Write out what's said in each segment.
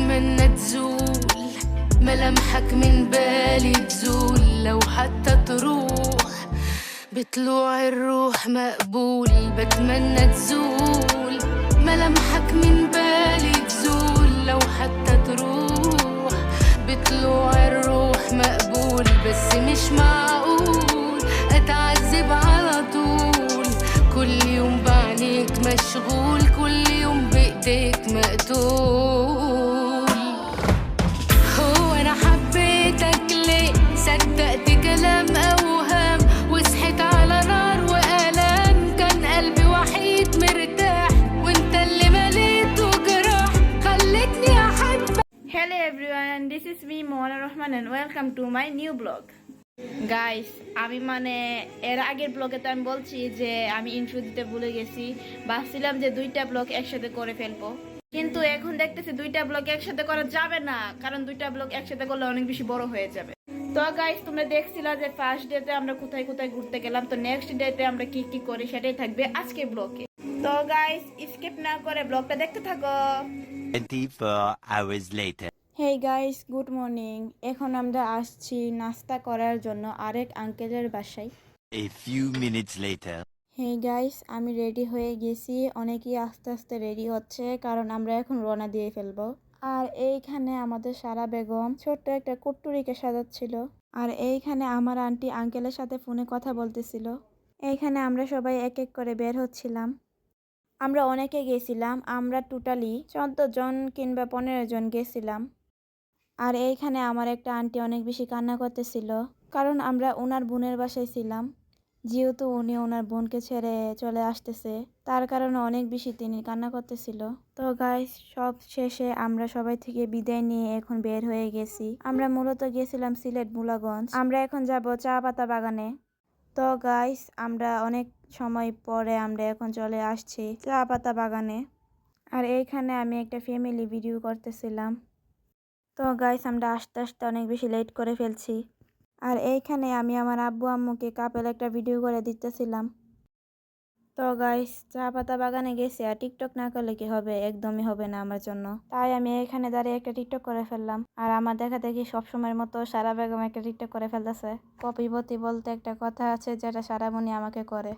بتمنى تزول ملامحك من بالي تزول. لو حتى تروح بطلوع الروح مقبول بتمنى تزول. ملامحك من بالي is me Moana Rahman and welcome to my new blog. Guys আমি মানে এর আগের ব্লগে তো আমি বলছি যে আমি ইন্ট্রো দিতে ভুলে গেছি। ভাবছিলাম যে দুইটা ব্লগ একসাথে করে ফেলব। কিন্তু এখন দেখতেছি দুইটা ব্লগ একসাথে করা যাবে না কারণ দুইটা ব্লগ একসাথে করলে অনেক বেশি বড় হয়ে যাবে। তো গাইস তোমরা দেখছিলা যে ফার্স্ট ডেতে আমরা কোথায় কোথায় ঘুরতে গেলাম তো নেক্সট ডেতে আমরা কি কি করি সেটাই থাকবে আজকে ব্লগে তো গাইস স্কিপ না করে ব্লগটা দেখতে থাকো। 24 hours later. Hey guys good morning এখন আমরা আসছি নাস্তা করার জন্য আরেক আঙ্কেলের বাসায়। A few minutes later. Hey guys আমি রেডি হয়ে গেছি। অনেকেই আস্তে আস্তে রেডি হচ্ছে কারণ আমরা এখন রওনা দিয়ে ফেলব। আর এইখানে আমাদের সারা বেগম ছোট্ট একটা কুট্টুরিকে সাজাচ্ছিল। আর এইখানে আমার আন্টি আঙ্কেলের সাথে ফোনে কথা বলতেছিল। এইখানে আমরা সবাই এক এক করে বের হচ্ছিলাম। আমরা অনেকে গেছিলাম আমরা টোটালি চোদ্দ জন কিংবা পনেরো জন গেছিলাম। আর এইখানে আমার একটা আন্টি অনেক বেশি কান্না করতেছিল, কারণ আমরা ওনার বোনের বাসায় ছিলাম। যেহেতু উনি ওনার বোনকে ছেড়ে চলে আসতেছে, তার কারণে অনেক বেশি তিনি কান্না করতেছিল। তো গাইস সব শেষে আমরা সবাই থেকে বিদায় নিয়ে এখন বের হয়ে গেছি। আমরা মূলত গেছিলাম সিলেট মুলাগঞ্জ। আমরা এখন যাব চা পাতা বাগানে। তো গাইস আমরা অনেক সময় পরে আমরা এখন চলে আসছি চা পাতা বাগানে। আর এইখানে আমি একটা ফ্যামিলি ভিডিও করতেছিলাম। তো গাইস, আমরা আস্তে আস্তে অনেক বেশি লেট করে ফেলছি। আর এইখানে আমি আমার আব্বু আম্মুকে কাপেল একটা ভিডিও করে দিতেছিলাম। তো গাইস, চা পাতা বাগানে গেছি আর টিকটক না করলে কি হবে? একদমই হবে না আমার জন্য। তাই আমি এখানে দাঁড়িয়ে একটা টিকটক করে ফেললাম। আর আমার দেখা দেখি সবসময়ের মতো সারা বেগম একটা টিকটক করে ফেলতেছে। কপিপতি বলতে একটা কথা আছে যেটা সারামণি আমাকে করে।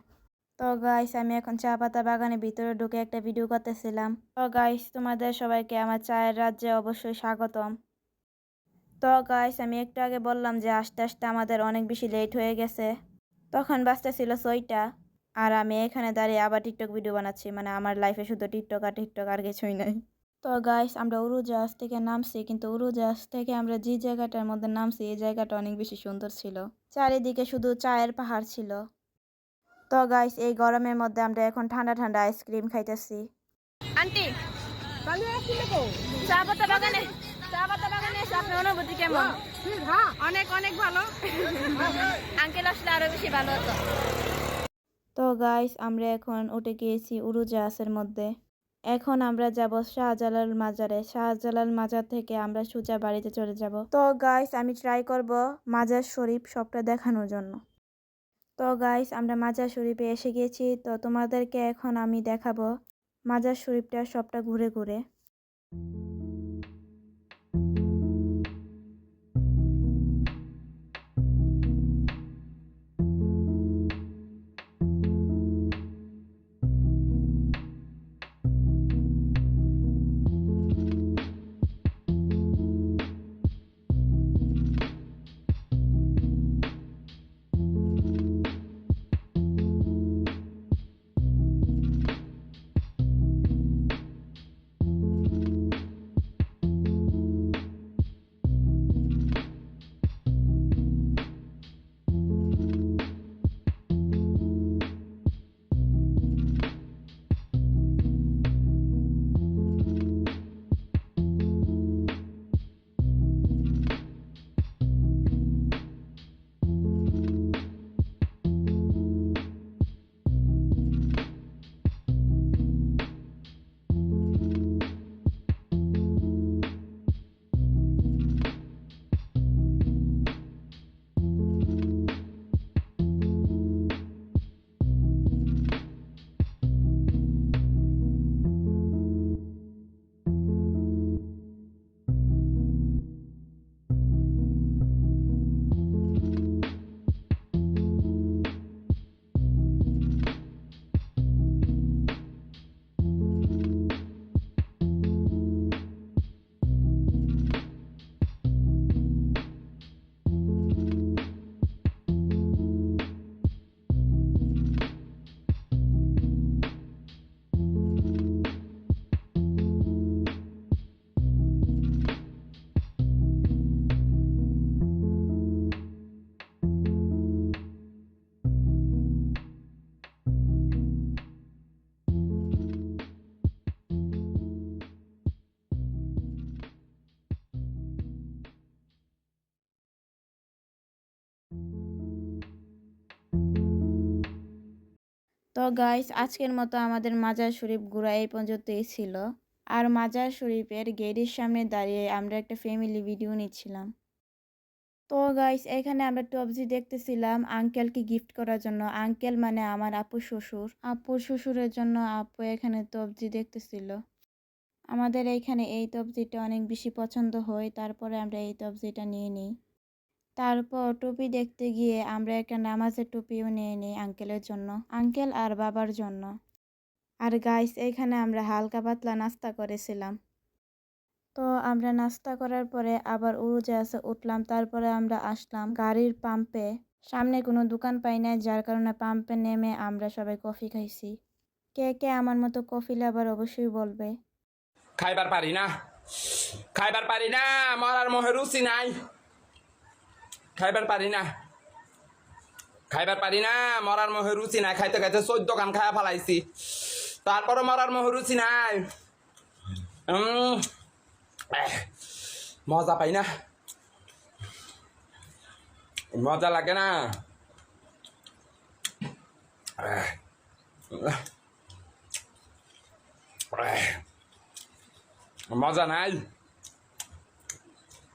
তো গাইস, আমি এখন চা পাতা বাগানে ভিতরে ঢুকে একটা ভিডিও করতেছিলাম। তো গাইস, তোমাদের সবাইকে আমার চায়ের রাজ্যে অবশ্যই স্বাগতম। তো গাইস আমি একটু আগে বললাম যে আস্তে আস্তে আমাদের অনেক বেশি লেট হয়ে গেছে। তখন বাজতেছিল ছয়টা। আর আমি এখানে দাঁড়িয়ে আবার টিকটক ভিডিও বানাচ্ছি মানে আমার লাইফে শুধু টিকটক আর টিকটক আর কিছুই নাই। তো গাইস আমরা উড়োজাহাজ থেকে নামছি, কিন্তু উড়োজাহাজ থেকে আমরা যে জায়গাটার মধ্যে নামছি, এই জায়গাটা অনেক বেশি সুন্দর ছিল। চারিদিকে শুধু চায়ের পাহাড় ছিল। তো গাইস এই গরমের মধ্যে আমরা এখন ঠান্ডা ঠান্ডা আইসক্রিম খাইতেছি। আন্টি চা পাতা বাগানে? তো গাইস আমরা এখন উঠে গিয়েছি উড়োজাহাজের মধ্যে। এখন আমরা যাব শাহজালাল মাজারে। শাহজালাল মাজার থেকে আমরা সোজা বাড়িতে চলে যাব। তো গাইস আমি ট্রাই করব মাজার শরীফ সবটা দেখানোর জন্য। তো গাইস আমরা মাজার শরীফে এসে গিয়েছি। তো তোমাদেরকে এখন আমি দেখাবো মাজার শরীফটা সবটা ঘুরে ঘুরে। তো গাইস আজকের মতো আমাদের মাজার শরীফ ঘোরা এই পর্যন্তই ছিল। আর মাজার শরীফের গেটের সামনে দাঁড়িয়ে আমরা একটা ফ্যামিলি ভিডিও নিচ্ছিলাম। তো গাইস এখানে আমরা টপজি দেখতেছিলাম আঙ্কেলকে গিফট করার জন্য। আঙ্কেল মানে আমার আপু শ্বশুর। আপুর শ্বশুরের জন্য আপু এখানে তবজি দেখতেছিল। আমাদের এইখানে এই তবজিটা অনেক বেশি পছন্দ হয়, তারপরে আমরা এই তবজিটা নিয়ে নিই। তারপর টুপি দেখতে গিয়ে আমরা একটা নামাজের টুপিও নিয়ে নিই আঙ্কেলের জন্য, আঙ্কেল আর বাবার জন্য। আর গাইস এখানে আমরা হালকা পাতলা নাস্তা করেছিলাম। তো আমরা নাস্তা করার পরে আবার উড়োজাহাজে উঠলাম, তারপরে আমরা আসলাম গাড়ির পাম্পে সামনে কোনো দোকান পাই না যার কারণে পাম্পে নেমে আমরা সবাই কফি খাইছি। কে কে আমার মতো কফি লাভার অবশ্যই বলবে। খাইবার পারি না। খাইবার পারি না, মরার মোহে রুচি নাই। খাইবার পারি না। খাইবার পারি না, মরার মোহে রুচি নাই। খাইতে খাইতে চোদ্দ কান খায়া ফেলাইছি। তারপরে মরার মোহে রুচি নাই। মজা পাই না। মজা লাগে না। মজা নাই।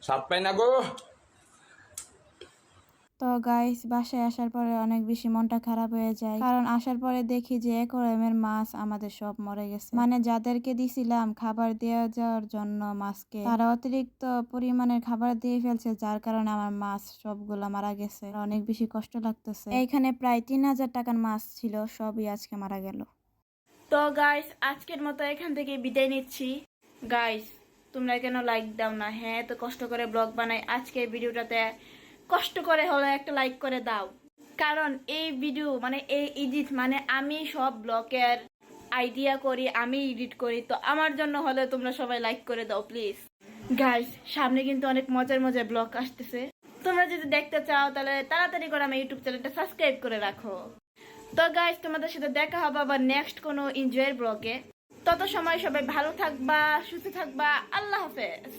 স্বাদ পাই না গো। তো গাইস বাসায় আসার পরে অনেক বেশি মনটা খারাপ হয়ে যায়। কারণ আসার পরে দেখি যে একরমের মাছ আমাদের সব মরে গেছে। মানে যাদেরকে দিছিলাম খাবার দেওয়া যাওয়ার জন্য মাছকে, তারা অতিরিক্ত পরিমাণের খাবার দিয়ে ফেলছে, যার কারণে আমার মাছ সবগুলা মারা গেছে। অনেক বেশি কষ্ট লাগতেছে। এইখানে প্রায় তিন হাজার টাকার মাছ ছিল, সবই আজকে মারা গেল। তো গাইস আজকের মতো এখান থেকে বিদায় নিচ্ছি। গাইস তোমরা কেন লাইক দাও না? হ্যাঁ তো কষ্ট করে ব্লগ বানাই। আজকে ভিডিওটাতে কষ্ট করে হলে একটা লাইক করে দাও। কারণ এই ভিডিও মানে এই এডিট মানে আমি সব ব্লকের আইডিয়া করি, আমি এডিট করি, তো আমার জন্য হলে তোমরা সবাই লাইক করে দাও প্লিজ গাইস সামনে কিন্তু অনেক মজার মজার ব্লগ আসতেছে। তোমরা যদি দেখতে চাও, তাহলে তাড়াতাড়ি করে আমার ইউটিউব চ্যানেলটা সাবস্ক্রাইব করে রাখো। তো গাইস তোমাদের সাথে দেখা হবে আবার নেক্সট কোনো এনজয়ের ব্লগে তত সময় সবাই ভালো থাকবা, সুস্থ থাকবা, আল্লাহ হাফেজ।